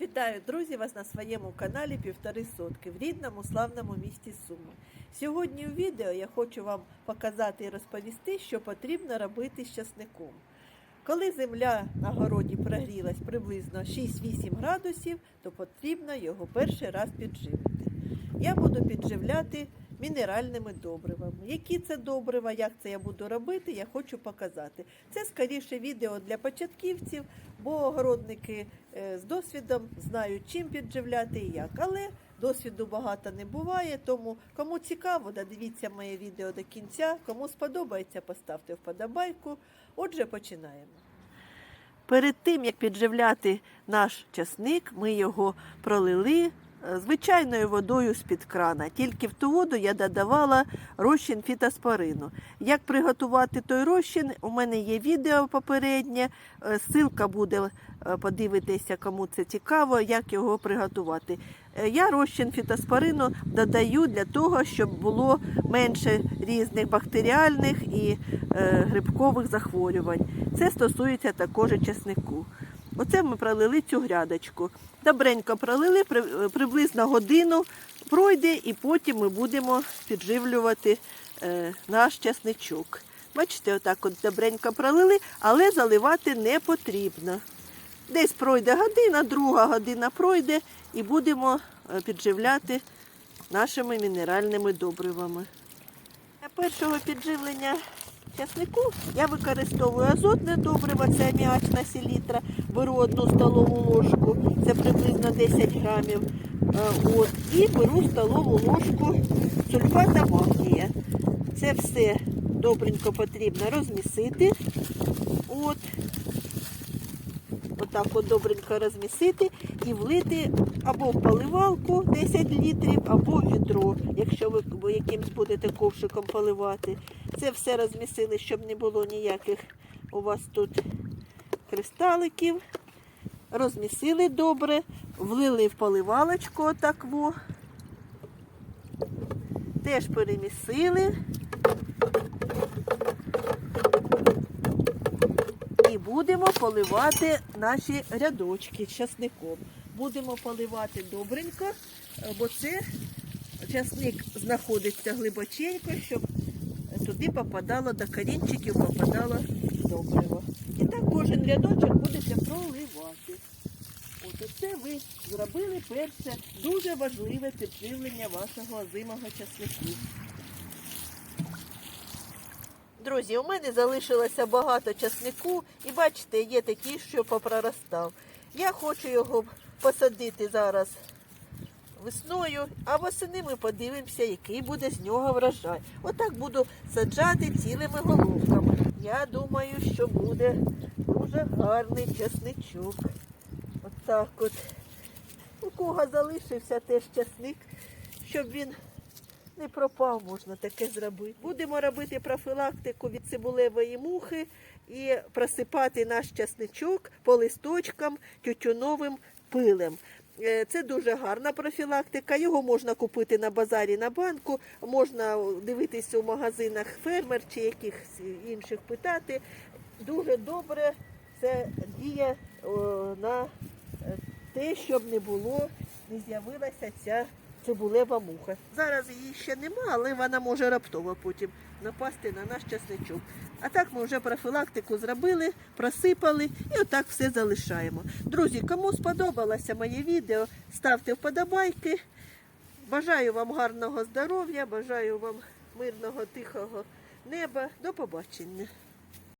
Вітаю, друзі, вас на своєму каналі Півтори Сотки в рідному славному місті Суми. Сьогодні у відео я хочу вам показати і розповісти, що потрібно робити з часником. Коли земля на городі прогрілась приблизно 6-8 градусів, то потрібно його перший раз підживити. Я буду підживляти мінеральними добривами. Які це добрива, як це я буду робити, я хочу показати. Це скоріше відео для початківців, бо огородники е, з досвідом знають, чим підживляти і як. Але досвіду багато не буває, тому кому цікаво, додивіться моє відео до кінця. Кому сподобається, поставте вподобайку. Отже, починаємо. Перед тим, як підживляти наш часник, ми його пролили звичайною водою з-під крана. Тільки в ту воду я додавала розчин фітоспорину. Як приготувати той розчин, у мене є відео попереднє, е, ссылка буде, е, подивитися, кому це цікаво, як його приготувати. Е, Я розчин фітоспорину додаю для того, щоб було менше різних бактеріальних і е, грибкових захворювань. Це стосується також чеснику. Оце ми пролили цю грядочку. Добренько пролили, приблизно годину пройде, і потім ми будемо підживлювати е, наш чесничок. Бачите, отак от добренько пролили, але заливати не потрібно. Десь пройде година, друга година пройде, і будемо е, підживляти нашими мінеральними добривами. Для першого підживлення часнику я використовую азотне добриво, це аміачна селітра, беру одну столову ложку, це приблизно 10 грамів. Е, От, і беру столову ложку сульфата магнія. Це все добренько потрібно розмісити. От. Отак от добренько розмісити і влити або в поливалку 10 літрів, або в відро, якщо ви якимсь будете ковшиком поливати. Це все розмісили, щоб не було ніяких у вас тут кристаликів. Розмісили добре, влили в поливалочку отак во. Теж перемісили. І будемо поливати наші рядочки часником. Будемо поливати добренько, е, бо це часник знаходиться глибоченько, щоб туди попадало до корінчиків, попадало добриво. І так кожен рядочок будете проливати. От оце ви зробили перше дуже важливе підживлення вашого озимого часнику. Друзі, у мене залишилося багато часнику, і бачите, є такий, що попроростав. Я хочу його посадити зараз весною, а восени ми подивимося, який буде з нього врожай. Отак буду саджати цілими головками. Я думаю, що буде дуже гарний часничок. Отак от. У кого залишився теж часник, щоб він не пропав, можна таке зробити. Будемо робити профілактику від цибулевої мухи і просипати наш часничок по листочкам тютюновим пилем. Е, Це дуже гарна профілактика. Його можна купити на базарі на банку, можна дивитися у магазинах фермер чи якихось інших питати. Дуже добре це діє на е, те, щоб не було, не з'явилася ця цибулева муха. Зараз її ще нема, але вона може раптово потім напасти на наш часничок. А так ми вже профілактику зробили, просипали і отак все залишаємо. Друзі, кому сподобалося моє відео, ставте вподобайки. Бажаю вам гарного здоров'я, бажаю вам мирного, тихого неба. До побачення.